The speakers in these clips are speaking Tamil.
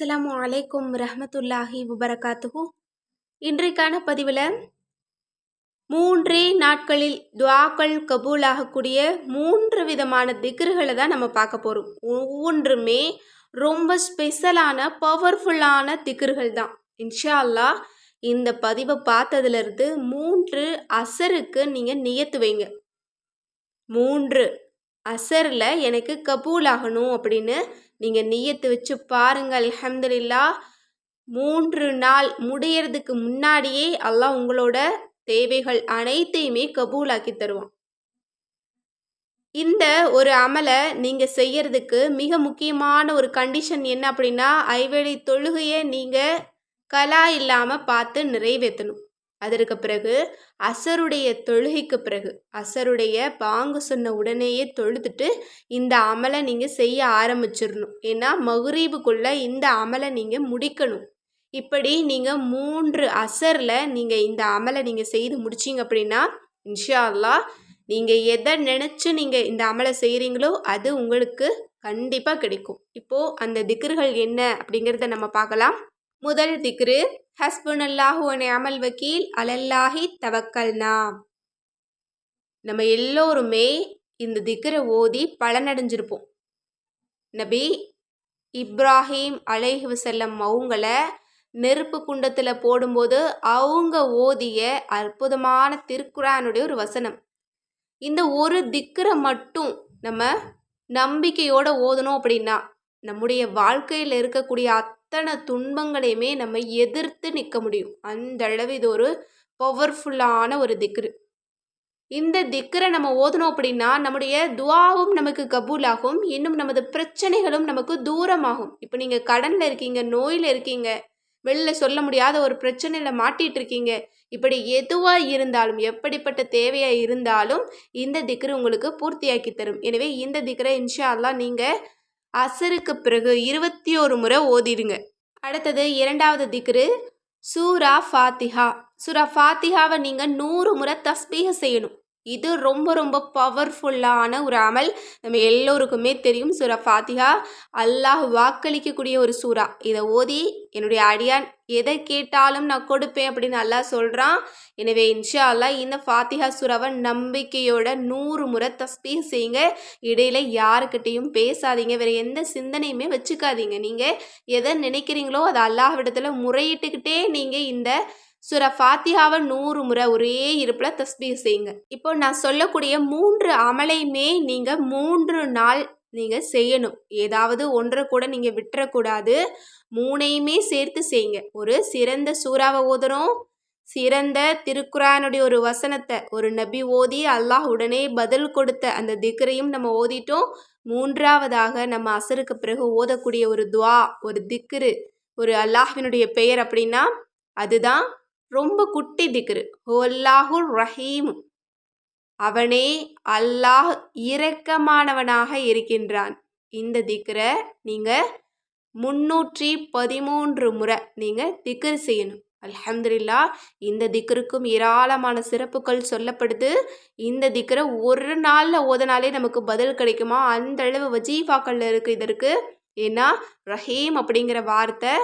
அஸ்லாம் அலைக்கும் ரஹமத்துல்லாஹி உபரகாத்துகு இன்றைக்கான பதிவில் மூன்றே நாட்களில் துவாக்கள் கபூலாகக்கூடிய மூன்று விதமான திக்ருகளை தான் நம்ம பார்க்க போகிறோம் ஒவ்வொன்றுமே ரொம்ப ஸ்பெஷலான பவர்ஃபுல்லான திக்ருகள் தான். இன்ஷா அல்லாஹ் இந்த பதிவை பார்த்ததுலேருந்து மூன்று அசருக்கு நீங்கள் நியத்து வைங்க. மூன்று அசரில் எனக்கு கபூல் ஆகணும் அப்படின்னு நீங்கள் நியத்து வச்சு பாருங்கள் அலமதுல்லா மூன்று நாள் முடியறதுக்கு முன்னாடியே அல்லாஹ் உங்களோட தேவைகள் அனைத்தையுமே கபூலாக்கி தருவான். இந்த ஒரு அமலை நீங்கள் செய்யறதுக்கு மிக முக்கியமான ஒரு கண்டிஷன் என்ன அப்படின்னா ஐவேளை தொழுகையை நீங்கள் கலா இல்லாமல் பார்த்து நிறைவேற்றணும். அதற்கு பிறகு அசருடைய தொழுகைக்கு பிறகு அசருடைய பாங்கு சொன்ன உடனேயே தொழுதுட்டு இந்த அமலை நீங்கள் செய்ய ஆரம்பிச்சிடணும் ஏன்னா மகுரீபுக்குள்ளே இந்த அமலை நீங்கள் முடிக்கணும். இப்படி நீங்கள் மூன்று அசரில் நீங்கள் இந்த அமலை நீங்கள் செய்து முடிச்சிங்க அப்படின்னா இன்ஷா அல்லா நீங்கள் எதை நினச்சி நீங்கள் இந்த அமலை செய்கிறீங்களோ அது உங்களுக்கு கண்டிப்பாக கிடைக்கும். இப்போது அந்த திக்ருகள் என்ன அப்படிங்கிறத நம்ம பார்க்கலாம். முதல் திக்ரு ஹஸ்புன் அல்லாஹு அமல் வக்கீல் அலல்லாஹி தவக்கல்னா. நம்ம எல்லோருமே இந்த திக்கரை ஓதி பலனடைஞ்சிருப்போம். நபி இப்ராஹிம் அலைஹி வசல்லம் அவங்கள நெருப்பு குண்டத்தில் போடும்போது அவங்க ஓதிய அற்புதமான திருக்குறானுடைய ஒரு வசனம். இந்த ஒரு திக்கரை மட்டும் நம்ம நம்பிக்கையோடு ஓதணும் அப்படின்னா நம்முடைய வாழ்க்கையில் இருக்கக்கூடிய அத்தனை துன்பங்களையுமே நம்ம எதிர்த்து நிற்க முடியும். அந்த அளவு இது ஒரு பவர்ஃபுல்லான ஒரு திக்ரு. இந்த திக்கரை நம்ம ஓதணும் அப்படின்னா நம்முடைய துவாவும் நமக்கு கபூலாகும். இன்னும் நமது பிரச்சனைகளும் நமக்கு தூரமாகும். இப்போ நீங்கள் கடனில் இருக்கீங்க நோயில் இருக்கீங்க வெளில சொல்ல முடியாத ஒரு பிரச்சனையில் மாட்டிகிட்டு இருக்கீங்க. இப்படி எதுவாக இருந்தாலும் எப்படிப்பட்ட தேவையாக இருந்தாலும் இந்த திக்ரு உங்களுக்கு பூர்த்தியாக்கி தரும். எனவே இந்த திக்ரை இன்ஷா அல்லா நீங்கள் அசருக்கு பிறகு இருபத்தி ஒரு முறை ஓதிடுங்க. அடுத்தது இரண்டாவது திக்ரு சூரா ஃபாத்திஹா. சூரா ஃபாத்திஹாவை நீங்கள் நூறு முறை தஸ்பீக செய்யணும். இது ரொம்ப ரொம்ப பவர்ஃபுல்லான ஒரு அமல். நம்ம எல்லோருக்குமே தெரியும். சூரா ஃபாத்திஹா அல்லாஹ் வாக்களிக்கக்கூடிய ஒரு சூறா இதை ஓதி என்னுடைய அடியான் எதை கேட்டாலும் நான் கொடுப்பேன் அப்படின்னு அல்லாஹ் சொல்கிறான் எனவே இன்ஷா அல்லாஹ் இந்த ஃபாத்திஹா சுறாவை நம்பிக்கையோட நூறு முறை தஸ்பீ செய்யுங்க. இடையில யாருக்கிட்டையும் பேசாதீங்க. வேறு எந்த சிந்தனையுமே வச்சுக்காதீங்க. நீங்கள் எதை நினைக்கிறீங்களோ அதை அல்லாஹ் விடத்தில் முறையிட்டுக்கிட்டே நீங்கள் இந்த சுர ஃபாத்தியாவை நூறு முறை ஒரே இருப்பில் தஸ்பீர் செய்யுங்க. இப்போ நான் சொல்லக்கூடிய மூன்று அமலையுமே நீங்கள் மூன்று நாள் நீங்கள் செய்யணும். ஏதாவது ஒன்றை கூட நீங்கள் விட்டுறக்கூடாது. மூணையுமே சேர்த்து செய்யுங்க. ஒரு சிறந்த சூறாவை ஓதுறோம். சிறந்த திருக்குறானுடைய ஒரு வசனத்தை ஒரு நபி ஓதி அல்லாஹ் உடனே பதில் கொடுத்த அந்த திக்கரையும் நம்ம ஓதிட்டோம். மூன்றாவதாக நம்ம அசருக்கு பிறகு ஓதக்கூடிய ஒரு துவா ஒரு திக்ரு ஒரு அல்லாஹினுடைய பெயர் அப்படின்னா அதுதான் ரொம்ப குட்டி திக்ரு. ஹோல்லாஹுர் ரஹீம். அவனே அல்லாஹ் இரக்கமானவனாக இருக்கின்றான். இந்த திக்ரை நீங்கள் முன்னூற்றி பதிமூன்று முறை நீங்கள் திக்ரு செய்யணும். அலமதுல்லா இந்த திக்ருக்கும் ஏராளமான சிறப்புகள் சொல்லப்படுது. இந்த திக்ரை ஒரு நாளில் ஓதனாலே நமக்கு பதில் கிடைக்குமா? அந்த அளவு வஜீஃபாக்கள் இருக்குது இதற்கு. ஏன்னா ரஹீம் அப்படிங்கிற வார்த்தை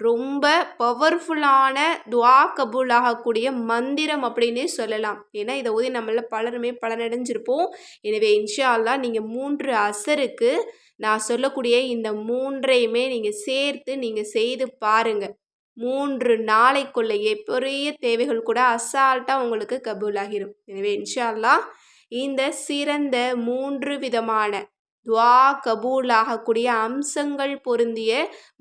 ரொம்ப பவர்ஃபுல்லான துவா கபூல் ஆகக்கூடிய மந்திரம் அப்படின்னே சொல்லலாம். ஏன்னா இதை ஊதி நம்மள பலருமே பலனடைஞ்சிருப்போம். எனவே இன்ஷா அல்லா நீங்கள் மூன்று அசருக்கு நான் சொல்லக்கூடிய இந்த மூன்றையுமே நீங்கள் சேர்த்து நீங்கள் செய்து பாருங்கள் மூன்று நாளைக்குள்ளேயே பெரிய தேவைகள் கூட அசால்ட்டாக உங்களுக்கு கபூலாகிடும் எனவே இன்ஷா அல்லா இந்த சிறந்த மூன்று விதமான துவா கபூல் ஆகக்கூடிய அம்சங்கள் பொருந்திய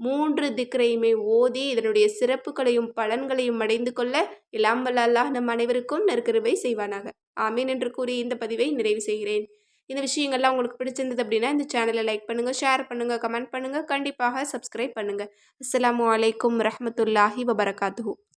மூன்று திக்ரையுமே ஓதி இதனுடைய சிறப்புகளையும் பலன்களையும் அடைந்து கொள்ள எல்லாம் வல்ல அல்லாஹ் நம் அனைவருக்கும் நெருக்கருவை செய்வானாக. ஆமீன் என்று கூறி இந்த பதிவை நிறைவு செய்கிறேன். இந்த விஷயங்கள்லாம் உங்களுக்கு பிடிச்சிருந்தது அப்படின்னா இந்த சேனலை லைக் பண்ணுங்கள் ஷேர் பண்ணுங்கள் கமெண்ட் பண்ணுங்கள் கண்டிப்பாக சப்ஸ்கிரைப் பண்ணுங்கள் அஸ்லாம் வலைக்கம் ரஹமத்துல்லாஹி வபரகாத்து